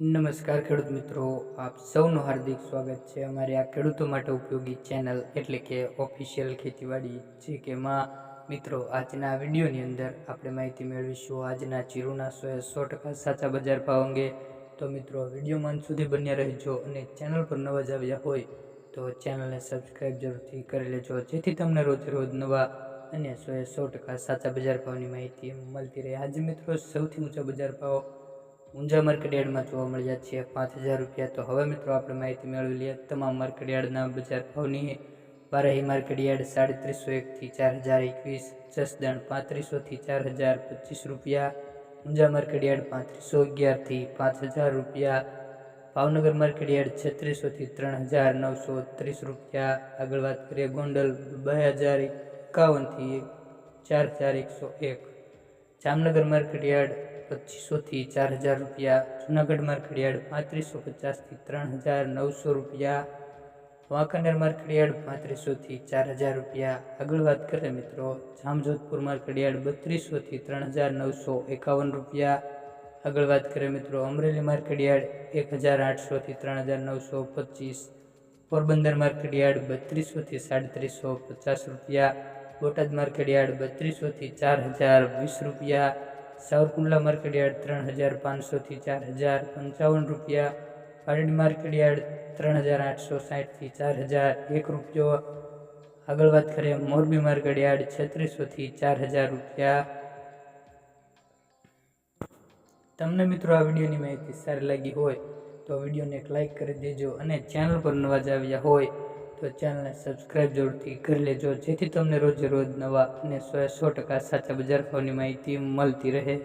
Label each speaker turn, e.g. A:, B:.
A: નમસ્કાર ખેડૂત મિત્રો, આપ સૌનું હાર્દિક સ્વાગત છે અમારી આ ખેડૂતો માટે ઉપયોગી ચેનલ એટલે કે ઓફિશિયલ ખેતીવાડી જે કે માં. મિત્રો, આજના વિડીયોની અંદર આપણે માહિતી મેળવીશું આજના ચીરુના સો એ સો ટકા સાચા બજાર ભાવ અંગે. તો મિત્રો, વીડિયો અંત સુધી બન્યા રહેજો અને ચેનલ પર નવા જ આવ્યા હોય તો ચેનલને સબસ્ક્રાઈબ જરૂરથી કરી લેજો, જેથી તમને રોજ રોજ નવા અને સો એ સો ટકા સાચા બજાર ભાવની માહિતી મળતી રહે. આજે મિત્રો, સૌથી ઊંચા બજાર ભાવ ઊંઝા માર્કેટયાર્ડમાં જોવા મળ્યા છે પાંચ હજાર રૂપિયા તો હવે મિત્રો આપણે માહિતી મેળવી લઈએ. તમામ માર્કેટયાર્ડના બજાર ભાવની બારાહી માર્કેટયાર્ડ સાડત્રીસો એકથી ચાર હજાર એકવીસ, જસદણ પાંત્રીસોથી ચાર હજાર પચીસ રૂપિયા, ઊંઝા માર્કેટયાર્ડ પાંત્રીસો અગિયારથી પાંચ હજાર રૂપિયા, ભાવનગર માર્કેટયાર્ડ છત્રીસોથી ત્રણ હજાર નવસો ત્રીસ રૂપિયા. આગળ વાત કરીએ ગોંડલ બે હજાર એકાવનથી ચાર હજાર એકસો એક. જામનગર માર્કેટયાર્ડ પચીસોથી ચાર હજાર રૂપિયા, જુનાગઢ માર્કેટયાર્ડ પાંત્રીસો પચાસથી ત્રણ હજાર નવસો રૂપિયા, વાંકાનેર માર્કેટયાર્ડ પાંત્રીસોથી ચાર હજાર રૂપિયા. આગળ વાત કરીએ મિત્રો, જામજોધપુર માર્કેટયાર્ડ બત્રીસોથી ત્રણ હજાર નવસો એકાવન રૂપિયા. આગળ વાત કરીએ મિત્રો, અમરેલી માર્કેટયાર્ડ એક હજાર આઠસોથી ત્રણ હજાર નવસો પચીસ. પોરબંદર માર્કેટયાર્ડ બત્રીસોથી સાડત્રીસો પચાસ રૂપિયા. બોટાદ માર્કેટયાર્ડ બત્રીસોથી ચાર હજાર વીસ રૂપિયા. સાવરકુંડલા માર્કેટયાર્ડ ત્રણ હજાર પાંચસોથી ચાર હજાર પંચાવન રૂપિયા. પારડી માર્કેટયાર્ડ ત્રણ હજાર આઠસો સાઠથી ચાર હજાર એક રૂપિયો આગળ વાત કરીએ, મોરબી માર્કેટયાર્ડ છત્રીસોથી ચાર હજાર રૂપિયા. તમને મિત્રો આ વિડીયોની માહિતી સારી લાગી હોય તો વિડીયોને એક લાઇક કરી દેજો અને ચેનલ પર નવા જ આવ્યા હોય તો ચેનલને સબસ્ક્રાઈબ જરૂરથી કરી લેજો. જેથી તમને રોજે રોજ નવા અને સો સો ટકા સાચા બજાર ભાવની માહિતી મળતી રહે.